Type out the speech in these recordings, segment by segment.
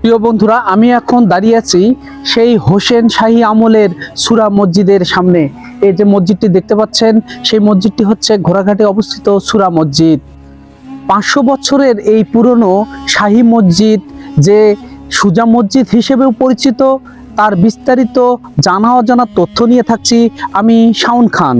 প্রিয় বন্ধুরা, আমি এখন দাঁড়িয়ে আছি সেই হোসেন শাহী আমলের সুরা মসজিদের সামনে। এই যে মসজিদটি দেখতে পাচ্ছেন, সেই মসজিদটি হচ্ছে ঘোড়াঘাটে অবস্থিত সুরা মসজিদ। পাঁচশো বছরের এই পুরনো শাহী মসজিদ যে সুজা মসজিদ হিসেবেও পরিচিত, তার বিস্তারিত জানা অজানা তথ্য নিয়ে থাকছি আমি শাওন খান।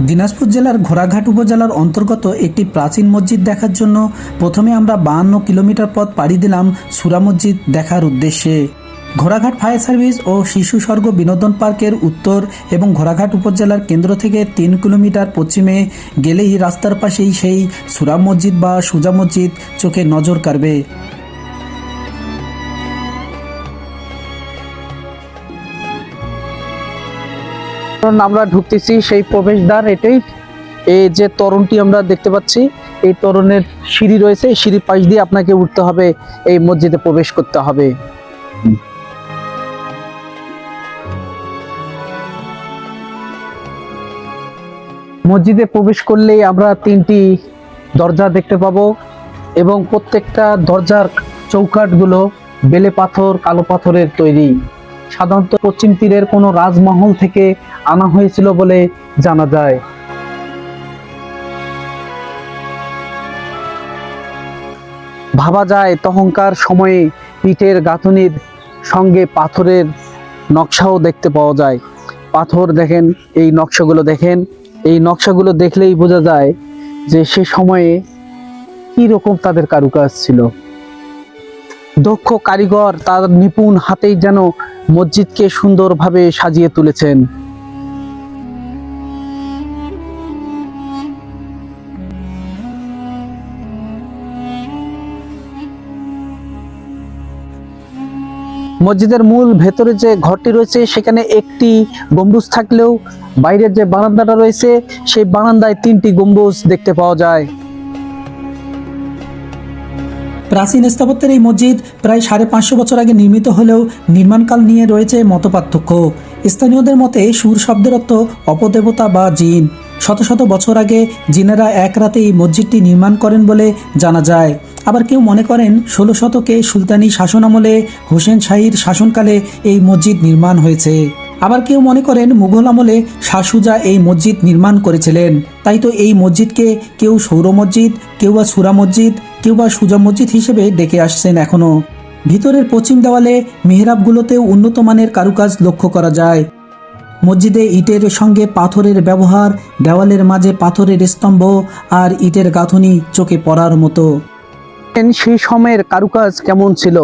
দিনাজপুর জেলার ঘোড়াঘাট উপজেলার অন্তর্গত একটি প্রাচীন মসজিদ দেখার জন্য প্রথমে আমরা বাহান্ন কিলোমিটার পথ পাড়ি দিলাম সুরা মসজিদ দেখার উদ্দেশ্যে। ঘোড়াঘাট ফায়ার সার্ভিস ও শিশু স্বর্গ বিনোদন পার্কের উত্তর এবং ঘোড়াঘাট উপজেলার কেন্দ্র থেকে তিন কিলোমিটার পশ্চিমে গেলেই রাস্তার পাশেই সেই সুরা মসজিদ বা সুজা মসজিদ চোখে নজর কাড়বে। আমরা ঢুকতেছি সেই প্রবেশদ্বার এটাই। এই যে তরণটি আমরা দেখতে পাচ্ছি, এই তরণের সিঁড়ি রয়েছে, এই সিঁড়ির পাশ দিয়ে আপনাকে উঠতে হবে, এই মসজিদে প্রবেশ করতে হবে। মসজিদে প্রবেশ করলেই আমরা তিনটি দরজা দেখতে পাবো এবং প্রত্যেকটা দরজার চৌকাঠগুলো বেলে পাথর, কালো পাথরের তৈরি। সাধারণত পশ্চিম তীরের কোনো রাজমহল থেকে আনা হয়েছিল বলে জানা যায়। ভাবা যায় তখনকার সময়ে পিঠের গাঁথনির সঙ্গে পাথরের নকশাও দেখতে পাওয়া যায়। পাথর দেখেন, এই নকশাগুলো দেখেন। এই নকশাগুলো দেখলেই বোঝা যায় যে সে সময়ে কি রকম তাদের কারুকাজ ছিল। দক্ষ কারিগর তার নিপুণ হাতেই যেন মসজিদকে সুন্দরভাবে সাজিয়ে তুলেছেন। মসজিদের মূল ভেতরে যে ঘরটি রয়েছে, সেখানে একটি গম্বুজ থাকলেও বাইরের যে বারান্দাটা রয়েছে, সেই বারান্দায় তিনটি গম্বুজ দেখতে পাওয়া যায়। প্রাচীন স্থাপত্যের এই মসজিদ প্রায় সাড়ে পাঁচশো বছর আগে নির্মিত হলেও নির্মাণকাল নিয়ে রয়েছে মতপার্থক্য। স্থানীয়দের মতে সুর শব্দের অর্থ অপদেবতা বা জিন। শত শত বছর আগে জিনেরা এক রাতে এই মসজিদটি নির্মাণ করেন বলে জানা যায়। আবার কেউ মনে করেন ষোলো শতকে সুলতানি শাসন আমলে হোসেন শাহীর শাসনকালে এই মসজিদ নির্মাণ হয়েছে। আবার কেউ মনে করেন মুঘল আমলে শাহ সুজা এই মসজিদ নির্মাণ করেছিলেন। তাই তো এই মসজিদকে কেউ সৌর মসজিদ, কেউ বা সুরা মসজিদ কেউ বা সুজা মসজিদ হিসেবে ডেকে আসছেন এখনও। ভিতরের পশ্চিম দেওয়ালে মেহরাবগুলোতেও উন্নত মানের কারুকাজ লক্ষ্য করা যায়। মসজিদে ইটের সঙ্গে পাথরের ব্যবহার, দেওয়ালের মাঝে পাথরের স্তম্ভ আর ইটের গাঁথনি চোখে পড়ার মতো। সেই সময়ের কারুকাজ কেমন ছিল?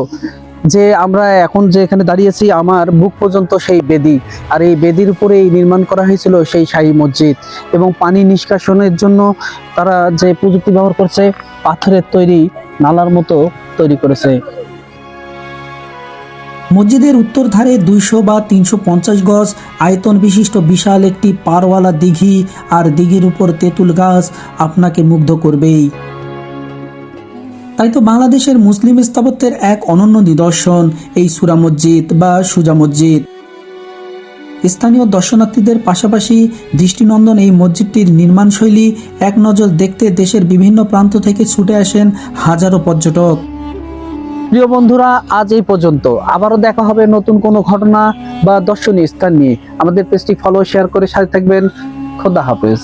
যে আমরা এখন যে এখানে দাঁড়িয়েছি, আমার বুক পর্যন্ত সেই বেদি। আর এই বেদির উপরেই নির্মাণ করা হয়েছিল সেই শাহী মসজিদ। এবং পানি নিষ্কাশনের জন্য তারা যে প্রযুক্তি ব্যবহার করছে, পাথরের তৈরি নালার মতো তৈরি করেছে। মসজিদের উত্তর ধারে দুইশো বা তিনশো পঞ্চাশ গজ আয়তন বিশিষ্ট বিশাল একটি পারওয়ালা দিঘি, আর দিঘির উপর তেঁতুল গাছ আপনাকে মুগ্ধ করবেই। তাই তো বাংলাদেশের মুসলিম স্থাপত্যের এক অনন্য নিদর্শন এই সুরা মসজিদ বা সুজা মসজিদ। স্থানীয় দর্শনার্থীদের পাশাপাশি দৃষ্টিনন্দন এই মসজিদটির নির্মাণশৈলী এক নজর দেখতে দেশের বিভিন্ন প্রান্ত থেকে ছুটে আসেন হাজারো পর্যটক। প্রিয় বন্ধুরা, আজ এই পর্যন্ত। আবারও দেখা হবে নতুন কোনো ঘটনা বা দর্শনীয় স্থান নিয়ে। আমাদের পেজটি ফলো শেয়ার করে সাথে থাকবেন। খোদা হাফেজ।